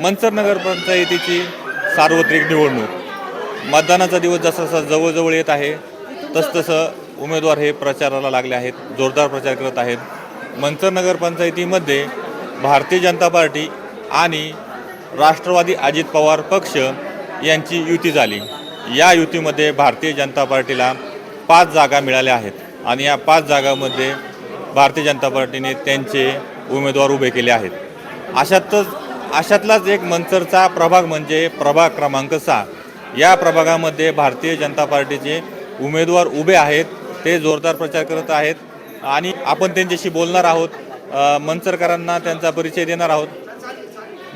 मंचर नगरपंचायतीची सार्वत्रिक निवडणूक. मतदानाचा दिवस जसजसा जवळजवळ येत आहे तसतसं उमेदवार हे प्रचाराला लागले आहेत जोरदार प्रचार करत आहेत. मंचर नगरपंचायतीमध्ये भारतीय जनता पार्टी आणि राष्ट्रवादी अजित पवार पक्ष यांची युती झाली. या युतीमध्ये भारतीय जनता पार्टीला पाच जागा मिळाल्या आहेत आणि या पाच जागामध्ये भारतीय जनता पार्टीने त्यांचे उमेदवार उभे केले आहेत. अशातच अशातलाच एक मंचरचा प्रभाग म्हणजे प्रभाग क्रमांक सहा. या प्रभागामध्ये भारतीय जनता पार्टीचे उमेदवार उभे आहेत ते जोरदार प्रचार करत आहेत आणि आपण त्यांच्याशी बोलणार आहोत. मंचरकरांना त्यांचा परिचय देणार आहोत.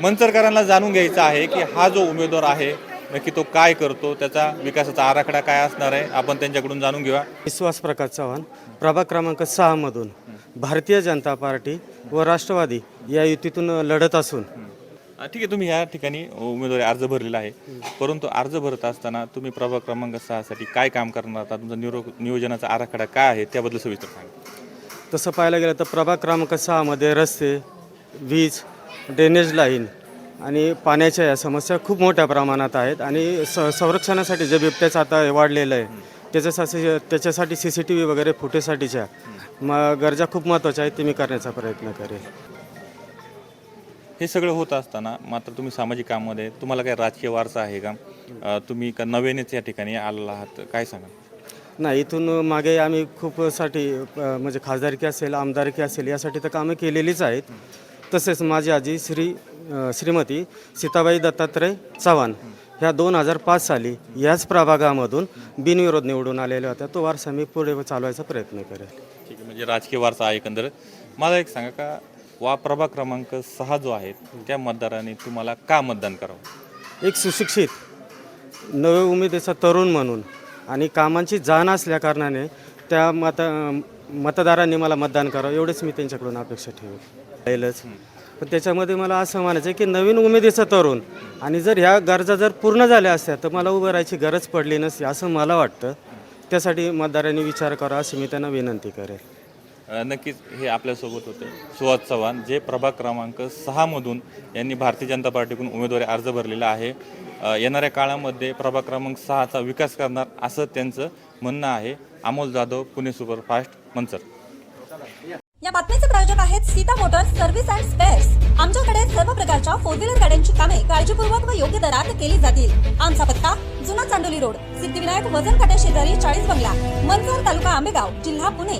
मंचरकरांना जाणून घ्यायचं आहे की हा जो उमेदवार आहे नक्की तो काय करतो त्याचा विकासाचा आराखडा काय असणार आहे आपण त्यांच्याकडून जाणून घेऊया. विश्वास प्रकाश चव्हाण प्रभाग क्रमांक सहामधून भारतीय जनता पार्टी व राष्ट्रवादी या युतीतून लढत असून ठीक आहे तुम्ही या ठिकाणी उमेदवारी अर्ज भरलेला आहे. परंतु अर्ज भरत असताना तुम्ही प्रभाग क्रमांक सहासाठी काय काम करणार आहात? तुमचा निरो नियोजनाचा आराखडा काय आहे त्याबद्दल सविस्तर सांगा. तसं पाहायला गेलं तर प्रभाग क्रमांक सहामध्ये रस्ते वीज ड्रेनेज लाईन आणि पाण्याच्या या समस्या खूप मोठ्या प्रमाणात आहेत आणि स संरक्षणासाठी जे बिबट्याचं आता वाढलेलं आहे त्याच्यासाठी त्याच्यासाठी सी सी टी व्ही वगैरे फुटेसाठीच्या म गरजा खूप महत्त्वाच्या आहेत ते मी करण्याचा प्रयत्न करेन. हे सगळं होत असताना मात्र तुम्ही सामाजिक कामामध्ये तुम्हाला काय राजकीय वारसा आहे का? अ, तुम्ही का नव्यानेच या ठिकाणी आलेला आहात? काय सांगा नाही इथून मागे आम्ही खूप साठी अ, म्हणजे खासदारकी असेल आमदारकी असेल यासाठी तर कामं केलेलीच आहेत. तसेच माझी आजी श्री अ, श्रीमती सीताबाई दत्तात्रय चव्हाण ह्या दोन हजार पाच साली याच प्रभागामधून बिनविरोध निवडून आलेल्या होत्या. तो वारसा मी पुढे चालवायचा प्रयत्न करेल. ठीक आहे म्हणजे राजकीय वारसा आहे एकंदरीत. मला एक सांगा का वा प्रभाग क्रमांक सहा जो आहे त्या मतदाराने तुम्हाला का मतदान करावं? एक सुशिक्षित नवे उमेदीचा तरुण म्हणून आणि कामांची जाण असल्या कारणाने त्या मत मतदारांनी मला मतदान करावं एवढेच मी त्यांच्याकडून अपेक्षा ठेवेलच पण त्याच्यामध्ये मला असं म्हणायचं आहे की नवीन उमेदीचा तरुण आणि जर ह्या गरजा जर पूर्ण झाल्या असत्या तर मला उभं राहायची गरज पडली नसती असं मला वाटतं. त्यासाठी मतदारांनी विचार करा अशी मी त्यांना विनंती करेल नक्कीच हे आपल्यासोबत होते. सुहास चव्हाण जे प्रभाग क्रमांक सहामधून यांनी भारतीय जनता पार्टीकडून उमेदवारी अर्ज भरलेला आहे. येणाऱ्या काळामध्ये प्रभाग क्रमांक सहाचा विकास करणार असं त्यांचं म्हणणं आहे. अमोल जाधव पुणे सुपरफास्ट मंचर या बातमीचे प्रायोजक आहेत Sita motors service and spares. आमच्याकडे सर्व प्रकारच्या फोर व्हीलर गाड्यांची कामे काळजीपूर्वक व योग्य दरात केली जातील. आमचा पत्ता जुना चांडोली रोड सिद्धिविनायक वजन काट्या शेजारी चाळीस बंगला मनसर तालुका आंबेगाव जिल्हा पुणे.